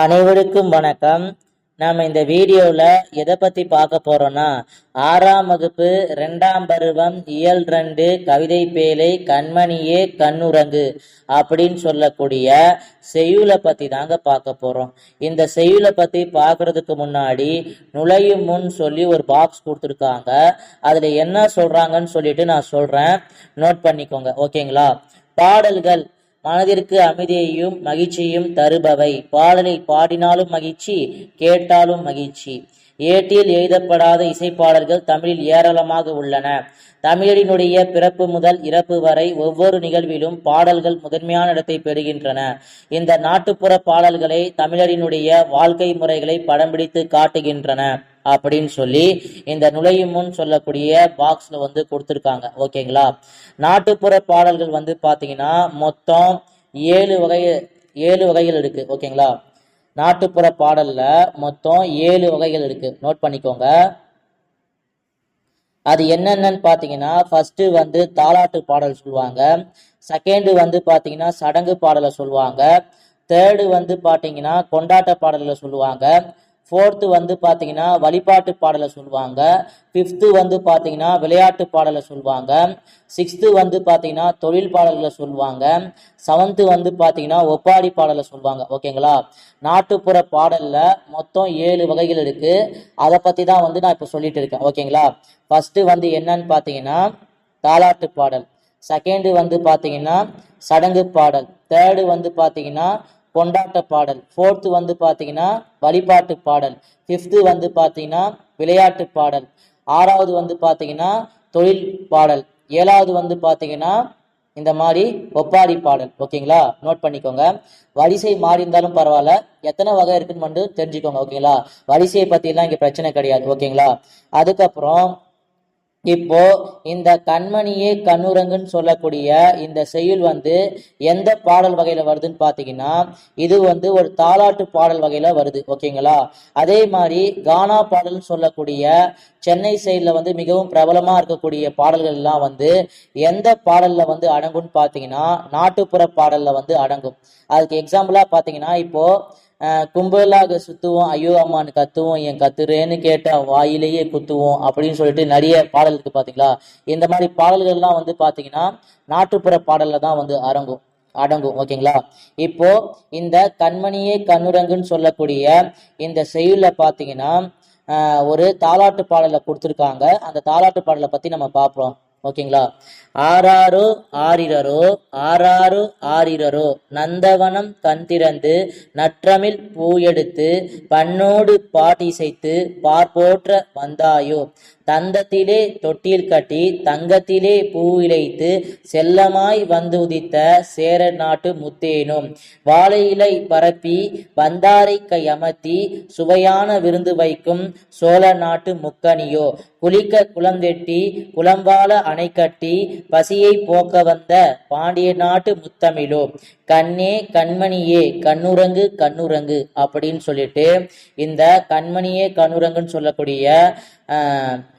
அனைவருக்கும் வணக்கம். நம்ம இந்த வீடியோவில் எதை பற்றி பார்க்க போகிறோன்னா ஆறாம் வகுப்பு ரெண்டாம் பருவம் இயல் ரெண்டு கவிதை பேழை கண்மணியே கண்ணுரங்கு அப்படின்னு சொல்லக்கூடிய செய்யுளை பற்றி தாங்க பார்க்க போகிறோம் இந்த செய்யுளை பற்றி பார்க்கறதுக்கு முன்னாடி நுழையும் முன் சொல்லி ஒரு பாக்ஸ் கொடுத்துருக்காங்க. அதில் என்ன சொல்கிறாங்கன்னு சொல்லிட்டு நான் சொல்கிறேன் நோட் பண்ணிக்கோங்க. ஓகேங்களா பாடல்கள். மனதிற்கு அமைதியையும் மகிழ்ச்சியும் தருபவை. பாடலை பாடினாலும் மகிழ்ச்சி கேட்டாலும் மகிழ்ச்சி. ஏட்டில் எழுதப்படாத இசைப்பாடல்கள் தமிழில் ஏராளமாக உள்ளன. தமிழரினுடைய பிறப்பு முதல் இறப்பு வரை ஒவ்வொரு நிகழ்விலும் பாடல்கள் முதன்மையான இடத்தை பெறுகின்றன. இந்த நாட்டுப்புற பாடல்களை தமிழரினுடைய வாழ்க்கை முறைகளை படம் பிடித்து காட்டுகின்றன அப்படின்னு சொல்லி இந்த நுழையும் முன் சொல்லக்கூடிய பாக்ஸ்ல வந்து கொடுத்துருக்காங்க. ஓகேங்களா? நாட்டுப்புற பாடல்கள் வந்து பாத்தீங்கன்னா மொத்தம் ஏழு வகை ஏழு வகைகள் இருக்கு. ஓகேங்களா? நாட்டுப்புற பாடல்ல மொத்தம் ஏழு வகைகள் இருக்கு. நோட் பண்ணிக்கோங்க. அது என்னென்னு பார்த்தீங்கன்னா ஃபர்ஸ்ட் வந்து தாலாட்டு பாடல் சொல்லுவாங்க. செகண்டு வந்து பார்த்தீங்கன்னா சடங்கு பாடலை சொல்லுவாங்க. தேர்டு வந்து பார்த்தீங்கன்னா கொண்டாட்ட பாடல்களை சொல்லுவாங்க. ஃபோர்த்து வந்து பார்த்தீங்கன்னா வழிபாட்டு பாடலை சொல்லுவாங்க. ஃபிஃப்த்து வந்து பார்த்தீங்கன்னா விளையாட்டு பாடலை சொல்லுவாங்க. சிக்ஸ்த்து வந்து பார்த்தீங்கன்னா தொழில் பாடல்களை சொல்லுவாங்க. செவன்த்து வந்து பார்த்தீங்கன்னா ஒப்பாடி பாடலை சொல்லுவாங்க. ஓகேங்களா நாட்டுப்புற பாடலில் மொத்தம் ஏழு வகைகள் இருக்குது அதை பற்றி தான் வந்து நான் இப்போ சொல்லிட்டு இருக்கேன். ஓகேங்களா ஃபஸ்ட்டு வந்து என்னன்னு பார்த்தீங்கன்னா தாலாட்டு பாடல். செகண்டு வந்து பார்த்தீங்கன்னா சடங்கு பாடல். தேர்டு வந்து பார்த்தீங்கன்னா கொண்டாட்ட பாடல். ஃபோர்த்து வந்து பார்த்தீங்கன்னா வழிபாட்டு பாடல். ஃபிஃப்த்து வந்து பார்த்தீங்கன்னா விளையாட்டு பாடல். ஆறாவது வந்து பார்த்தீங்கன்னா தொழில் பாடல். ஏழாவது வந்து பார்த்தீங்கன்னா இந்த மாதிரி ஒப்பாரி பாடல். ஓகேங்களா நோட் பண்ணிக்கோங்க. வரிசை மாறி இருந்தாலும் பரவாயில்ல. எத்தனை வகை இருக்குன்னு மட்டும் தெரிஞ்சுக்கோங்க. ஓகேங்களா வரிசையை பற்றிலாம் இங்கே பிரச்சனை கிடையாது. ஓகேங்களா அதுக்கப்புறம் இப்போ இந்த கண்மணியே கண்ணுரங்குன்னு சொல்லக்கூடிய இந்த செய்யுள் வந்து எந்த பாடல் வகையில வருதுன்னு பாத்தீங்கன்னா இது வந்து ஒரு தாலாட்டு பாடல் வகையில வருது ஓகேங்களா? அதே மாதிரி கானா பாடல்னு சொல்லக்கூடிய சென்னை சைடில் வந்து மிகவும் பிரபலமாக இருக்கக்கூடிய பாடல்கள் எல்லாம் வந்து எந்த பாடலில் வந்து அடங்கும்னு பார்த்தீங்கன்னா நாட்டுப்புற பாடலில் வந்து அடங்கும். அதுக்கு எக்ஸாம்பிளாக பார்த்தீங்கன்னா இப்போது கும்பலாக சுத்துவோம் ஐயோ அம்மான்னு கத்துவோம் என் கத்துறேன்னு கேட்டா வாயிலேயே குத்துவோம் அப்படின்னு சொல்லிட்டு நிறைய பாடல் இருக்கு பாத்தீங்களா? இந்த மாதிரி பாடல்கள்லாம் வந்து பாத்தீங்கன்னா நாட்டுப்புற பாடல்ல தான் வந்து அரங்கும் அடங்கும் ஓகேங்களா? இப்போ இந்த கண்மணியே கண்ணுரங்குன்னு சொல்லக்கூடிய இந்த செயலில் பாத்தீங்கன்னா ஒரு தாலாட்டு பாடலை கொடுத்துருக்காங்க. அந்த தாலாட்டு பாடலை பத்தி நம்ம பார்ப்போம். ஓகேங்களா? ஆறாரோ ஆரிரரோ ஆறாறு ஆரிரரோ நந்தவனம் கண்திறந்து நற்றமிழ் பூ எடுத்து பண்ணோடு பாட்டிசைத்து பார்ப்போற்ற வந்தாயோ? தந்தத்திலே தொட்டில் கட்டி தங்கத்திலே பூ இழைத்து செல்லமாய் வந்து உதித்த சேர நாட்டு முத்தேனும் வாழை இலை பரப்பி வந்தாரை கை அமர்த்தி சுவையான விருந்து வைக்கும் சோழ நாட்டு முக்கணியோ? குளிக்க குளம் வெட்டி குளம்பால அணை கட்டி பசியை போக்க வந்த பாண்டிய நாட்டு முத்தமிழோ கண்ணே கண்மணியே கண்ணுரங்கு கண்ணுரங்கு அப்படின்னு சொல்லிட்டு இந்த கண்மணியே கண்ணுரங்குன்னு சொல்லக்கூடிய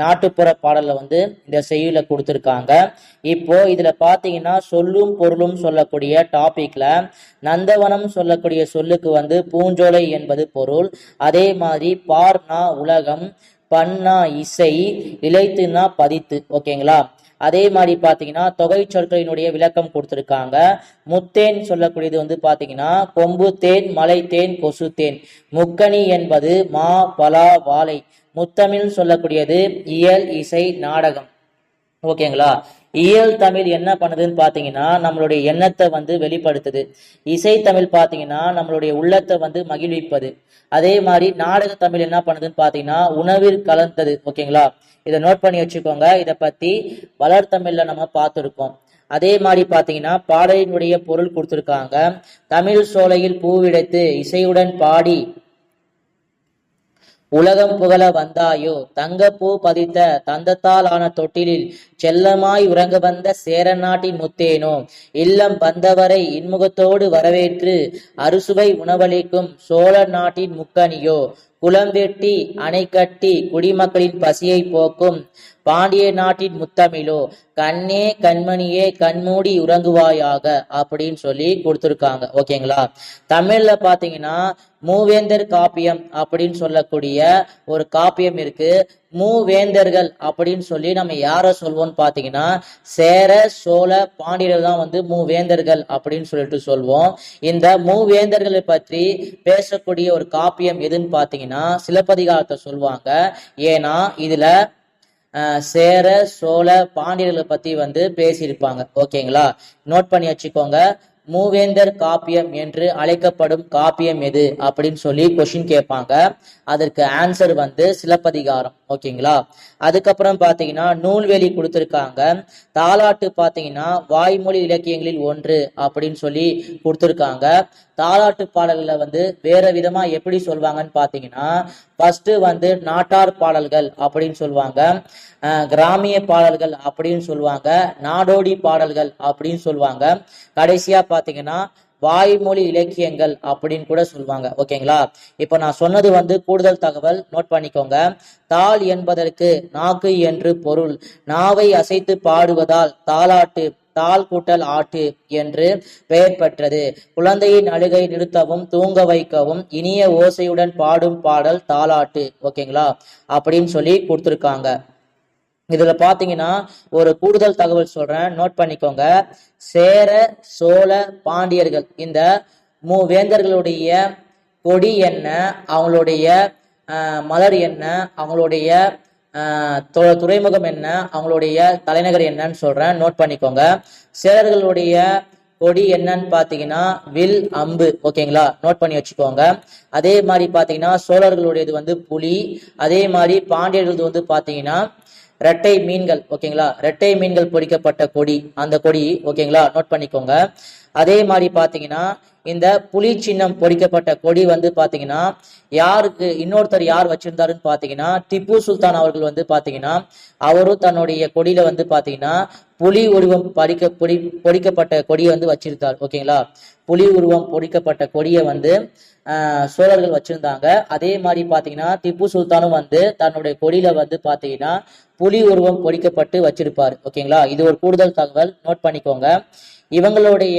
நாட்டுப்புற பாடலை வந்து இந்த செய்யுள கொடுத்துருக்காங்க. இப்போ இதுல பாத்தீங்கன்னா சொல்லும் பொருளும் சொல்லக்கூடிய டாபிக்ல நந்தவனம் சொல்லக்கூடிய சொல்லுக்கு வந்து பூஞ்சோலை என்பது பொருள். அதே மாதிரி பார்னா உலகம் பண்ணா இசை இழைத்துனா பதித்து. ஓகேங்களா? அதே மாதிரி பார்த்தீங்கன்னா தொகை சொற்களினுடைய விளக்கம் கொடுத்துருக்காங்க. முத்தேன் சொல்லக்கூடியது வந்து பார்த்தீங்கன்னா கொம்பு தேன் மலை தேன் கொசு தேன். முக்கணி என்பது மா பலா வாழை. முத்தமிழ் சொல்லக்கூடியது இயல் இசை நாடகம். ஓகேங்களா? இயல் தமிழ் என்ன பண்ணுதுன்னு பார்த்தீங்கன்னா நம்மளுடைய எண்ணத்தை வந்து வெளிப்படுத்துது. இசை தமிழ் பார்த்தீங்கன்னா நம்மளுடைய உள்ளத்தை வந்து மகிழ்விப்பது. அதே மாதிரி நாடக தமிழ் என்ன பண்ணுதுன்னு பார்த்தீங்கன்னா உணவில் கலந்தது. ஓகேங்களா? இதை நோட் பண்ணி வச்சுக்கோங்க. இதை பற்றி வளர்த்தமிழில் நம்ம பார்த்துருக்கோம். அதே மாதிரி பார்த்தீங்கன்னா பாடலினுடைய பொருள் கொடுத்துருக்காங்க. தமிழ் சோலையில் பூவிடைத்து இசையுடன் பாடி உலகம் புகழ வந்தாயோ? தங்கப்பூ பதித்த தந்தத்தால் ஆன தொட்டிலில் செல்லமாய் உறங்க வந்த சேர நாட்டின் முத்தேனோ? இல்லம் வந்தவரை இன்முகத்தோடு வரவேற்று அறுசுவை உணவளிக்கும் சோழ நாட்டின் முக்கணியோ? குளம் வெட்டி அணை கட்டி குடிமக்களின் பசியை போக்கும் பாண்டிய நாட்டின் முத்தமிழோ கண்ணே கண்மணியே கண்மூடி உறங்குவாயாக அப்படின்னு சொல்லி கொடுத்துருக்காங்க. ஓகேங்களா? தமிழ்ல பாத்தீங்கன்னா மூவேந்தர் காப்பியம் அப்படின்னு சொல்லக்கூடிய ஒரு காப்பியம் இருக்கு. மூவேந்தர்கள் அப்படின்னு சொல்லி நம்ம யார சொல்வோம்னு பாத்தீங்கன்னா சேர சோழ பாண்டியர்கள் தான் வந்து மூவேந்தர்கள் அப்படின்னு சொல்லிட்டு சொல்வோம். இந்த மூவேந்தர்களை பற்றி பேசக்கூடிய ஒரு காப்பியம் எதுன்னு பாத்தீங்கன்னா சிலப்பதிகாரத்தை சொல்லுவாங்க ஏன்னா இதுல சேர சோழ பாண்டியர்களை பத்தி வந்து பேசியிருப்பாங்க. ஓகேங்களா? நோட் பண்ணி வச்சுக்கோங்க. மூவேந்தர் காப்பியம் என்று அழைக்கப்படும் காப்பியம் எது அப்படின்னு சொல்லி கொஷின் கேட்பாங்க. அதற்கு ஆன்சர் வந்து சிலப்பதிகாரம். ஓகேங்களா? அதுக்கப்புறம் பாத்தீங்கன்னா நூல்வெளி கொடுத்திருக்காங்க. தாலாட்டு பாத்தீங்கன்னா வாய்மொழி இலக்கியங்களில் ஒன்று அப்படின்னு சொல்லி கொடுத்திருக்காங்க. தாலாட்டு பாடல்களை வந்து வேற விதமா எப்படி சொல்லுவாங்கன்னு பாத்தீங்கன்னா ஃபர்ஸ்ட் வந்து நாட்டார் பாடல்கள் அப்படின்னு சொல்லுவாங்க கிராமிய பாடல்கள் அப்படின்னு சொல்லுவாங்க நாடோடி பாடல்கள் அப்படின்னு சொல்லுவாங்க கடைசியா பாத்தீங்கன்னா வாய்மொழி இலக்கியங்கள் அப்படின்னு கூட சொல்லுவாங்க. ஓகேங்களா? இப்போ நான் சொன்னது வந்து கூடுதல் தகவல் நோட் பண்ணிக்கோங்க. தாள் என்பதற்கு நாக்கு என்று பொருள். நாவை அசைத்து பாடுவதால் தாளாட்டு தாள் கூட்டல் ஆட்டு என்று பெயர் பெற்றது. குழந்தையின் அழுகை நிறுத்தவும் தூங்க வைக்கவும் இனிய ஓசையுடன் பாடும் பாடல் தாளாட்டு. ஓகேங்களா? அப்படின்னு சொல்லி கொடுத்துருக்காங்க. இதுல பாத்தீங்கன்னா ஒரு கூடுதல் தகவல் சொல்றேன். நோட் பண்ணிக்கோங்க. சேர சோழ பாண்டியர்கள். இந்த மூ வேந்தர்களுடைய கொடி என்ன? அவங்களுடைய மலர் என்ன? அவங்களுடைய துறைமுகம் என்ன? அவங்களுடைய தலைநகர் என்னன்னு சொல்றேன். நோட் பண்ணிக்கோங்க. சேரர்களுடைய கொடி என்னன்னு பாத்தீங்கன்னா வில் அம்பு. ஓகேங்களா? நோட் பண்ணி வச்சுக்கோங்க. அதே மாதிரி பாத்தீங்கன்னா சோழர்களுடையது வந்து புலி. அதே மாதிரி பாண்டியர்களது வந்து பாத்தீங்கன்னா ரெட்டை மீன்கள் ஓகேங்களா? ரெட்டை மீன்கள் பொறிக்கப்பட்ட கொடி அந்த கொடி ஓகேங்களா? நோட் பண்ணிக்கோங்க. அதே மாதிரி பார்த்தீங்கன்னா இந்த புலி சின்னம் பொறிக்கப்பட்ட கொடி வந்து பார்த்தீங்கன்னா யாருக்கு இன்னொருத்தர் யார் வச்சிருந்தாருன்னு பார்த்தீங்கன்னா திப்பு சுல்தான் அவர்கள் வந்து பார்த்தீங்கன்னா அவரும் தன்னுடைய கொடியில வந்து பார்த்தீங்கன்னா புலி உருவம் பறிக்க பொடி பொறிக்கப்பட்ட கொடியை வந்து வச்சிருந்தார் ஓகேங்களா? புலி உருவம் பொறிக்கப்பட்ட கொடியை வந்து சோழர்கள் வச்சிருந்தாங்க. அதே மாதிரி பார்த்தீங்கன்னா திப்பு சுல்தானும் வந்து தன்னுடைய கொடியில வந்து பார்த்தீங்கன்னா புலி உருவம் பொறிக்கப்பட்டு வச்சிருப்பாரு. ஓகேங்களா? இது ஒரு கூடுதல் தகவல். நோட் பண்ணிக்கோங்க. இவங்களுடைய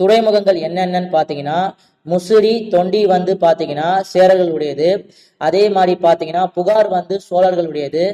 துறைமுகங்கள் என்னென்னன்னு பார்த்தீங்கன்னா முசிறி தொண்டி வந்து பார்த்தீங்கன்னா சேரர்களுடையது. அதே மாதிரி பார்த்தீங்கன்னா புகார் வந்து சோழர்களுடையது.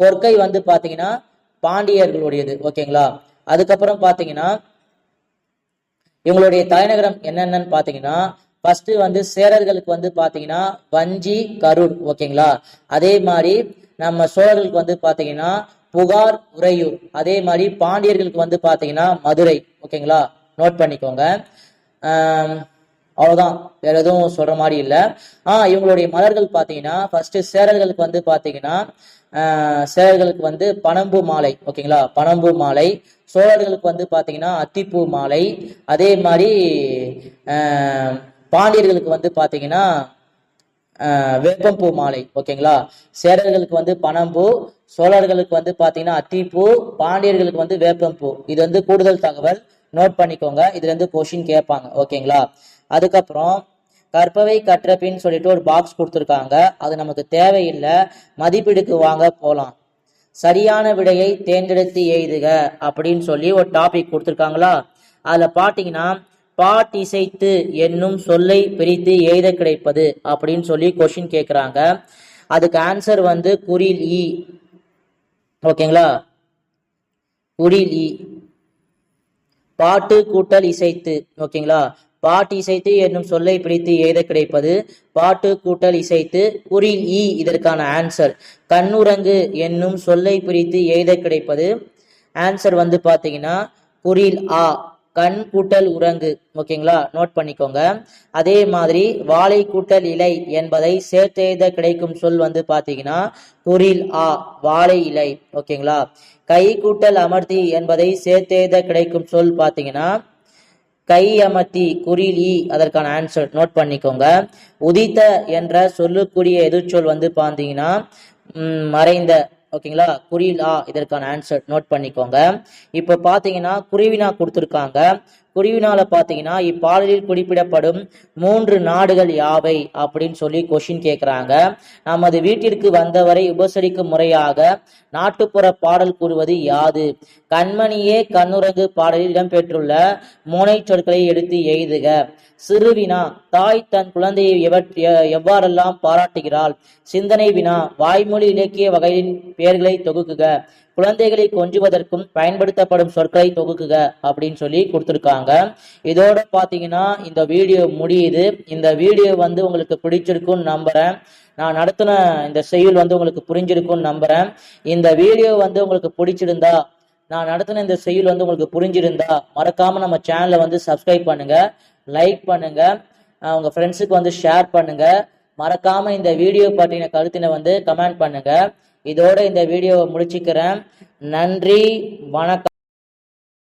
கொர்க்கை வந்து பார்த்தீங்கன்னா பாண்டியர்களுடையது. ஓகேங்களா? அதுக்கப்புறம் பார்த்தீங்கன்னா இவங்களுடைய தலைநகரம் என்னென்னன்னு பார்த்தீங்கன்னா ஃபர்ஸ்ட் வந்து சேரர்களுக்கு வந்து பார்த்தீங்கன்னா வஞ்சி கரூர் ஓகேங்களா? அதே மாதிரி நம்ம சோழர்களுக்கு வந்து பார்த்தீங்கன்னா புகார் உறையூர். அதே மாதிரி பாண்டியர்களுக்கு வந்து பார்த்தீங்கன்னா மதுரை ஓகேங்களா? நோட் பண்ணிக்கோங்க. அவ்வளோதான் வேற எதுவும் சொல்ற மாதிரி இல்லை. ஆ இவங்களுடைய மலர்கள் பார்த்தீங்கன்னா ஃபர்ஸ்ட் சேரர்களுக்கு வந்து பாத்தீங்கன்னா ஆஹ், சேரர்களுக்கு வந்து பனம்பூ மாலை ஓகேங்களா? பனம்பூ மாலை. சோழர்களுக்கு வந்து பாத்தீங்கன்னா அத்திப்பூ மாலை. அதே மாதிரி ஆஹ், பாண்டியர்களுக்கு வந்து பாத்தீங்கன்னா ஆஹ், வேப்பம்பூ மாலை ஓகேங்களா? சேரர்களுக்கு வந்து பனம்பூ சோழர்களுக்கு வந்து பாத்தீங்கன்னா அத்திப்பூ பாண்டியர்களுக்கு வந்து வேப்பம்பூ. இது வந்து கூடுதல் தகவல். நோட் பண்ணிக்கோங்க. இதுல இருந்து கொஷின் கேட்பாங்க ஓகேங்களா? அதுக்கப்புறம் கற்பவை கற்றபின்னு சொல்லிட்டு ஒரு பாக்ஸ் கொடுத்துருக்காங்க. அது நமக்கு தேவையில்லை. மதிப்பீடுக்கு வாங்க போகலாம் சரியான விடையை தேர்ந்தெடுத்து எழுதுக அப்படின்னு சொல்லி ஒரு டாபிக் கொடுத்துருக்காங்களா? அதில் பார்த்தீங்கன்னா பாட்டிசைத்து என்னும் சொல்லை பிரித்து எழுத கிடைப்பது அப்படின்னு சொல்லி கொஷின் கேட்குறாங்க அதுக்கு ஆன்சர் வந்து குறில் இ ஓகேங்களா? குறில் இ பாட்டு கூட்டல் இசைத்து. ஓகேங்களா? பாட்டு இசைத்து என்னும் சொல்லை பிடித்து எழுத கிடைப்பது. பாட்டு கூட்டல் இசைத்து குறில் இ இதற்கான ஆன்சர் கண்ணுரங்கு என்னும் சொல்லை பிரித்து எழுத கிடைப்பது. ஆன்சர் வந்து பார்த்தீங்கன்னா குறில் ஆ கண் கூட்டல் உறங்கு. ஓகேங்களா? நோட் பண்ணிக்கோங்க. அதே மாதிரி வாழை கூட்டல் இலை என்பதை சேர்த்து எழுத கிடைக்கும் சொல் வந்து பார்த்தீங்கன்னா குறில் ஆ வாழை இலை. ஓகேங்களா? கை கூட்டல் அமர்த்தி என்பதை சேர்த்து எழுத கிடைக்கும் சொல் பார்த்தீங்கன்னா கை அமர்த்தி குறில். அதற்கான ஆன்சர் நோட் பண்ணிக்கோங்க. உதித்த என்ற சொல்லுக்குரிய எதிர்ச்சொல் வந்து பார்த்தீங்கன்னா மறைந்த ஓகேங்களா? குறிலா. இதற்கான ஆன்சர் நோட் பண்ணிக்கோங்க. இப்போ பார்த்தீங்கன்னா குருவினா கொடுத்துருக்காங்க. குருவினால பார்த்தீங்கன்னா இப்பாடலில் குறிப்பிடப்படும் மூன்று நாடுகள் யாவை அப்படின்னு சொல்லி கொஷின் கேட்குறாங்க நமது வீட்டிற்கு வந்தவரை உபசரிக்கும் முறையாக நாட்டுப்புற பாடல் கூறுவது யாது? கண்மணியே கண்ணுறங்கு பாடலில் இடம்பெற்றுள்ள முனை சொற்களை எடுத்து எய்துக சிறுவினா தாய் தன் குழந்தையை எ- எவ்வாறெல்லாம் பாராட்டுகிறாள்? சிந்தனை வினா வாய்மொழி இலக்கிய வகையின் பெயர்களை தொகுக்குக. குழந்தைகளை கொஞ்சுவதற்கும் பயன்படுத்தப்படும் சொற்களை தொகுக்குக அப்படின்னு சொல்லி கொடுத்துருக்காங்க. இதோட பார்த்தீங்கன்னா இந்த வீடியோ முடியுது. இந்த வீடியோ வந்து உங்களுக்கு பிடிச்சிருக்கும்னு நம்புறேன். நான் நடத்தின இந்த செய்யுள் வந்து உங்களுக்கு புரிஞ்சிருக்கும்னு நம்புறேன். இந்த வீடியோ வந்து உங்களுக்கு பிடிச்சிருந்தா நான் நடத்தின இந்த செய்யுள் வந்து உங்களுக்கு புரிஞ்சிருந்தா மறக்காம நம்ம சேனலை வந்து சப்ஸ்கிரைப் பண்ணுங்க லைக் பண்ணுங்க அஹ் உங்க ஃப்ரெண்ட்ஸுக்கு வந்து ஷேர் பண்ணுங்க. மறக்காம இந்த வீடியோ பற்றின கருத்தினை வந்து கமெண்ட் பண்ணுங்க. இதோட இந்த வீடியோவை முடிச்சுக்கிறேன். நன்றி வணக்கம்.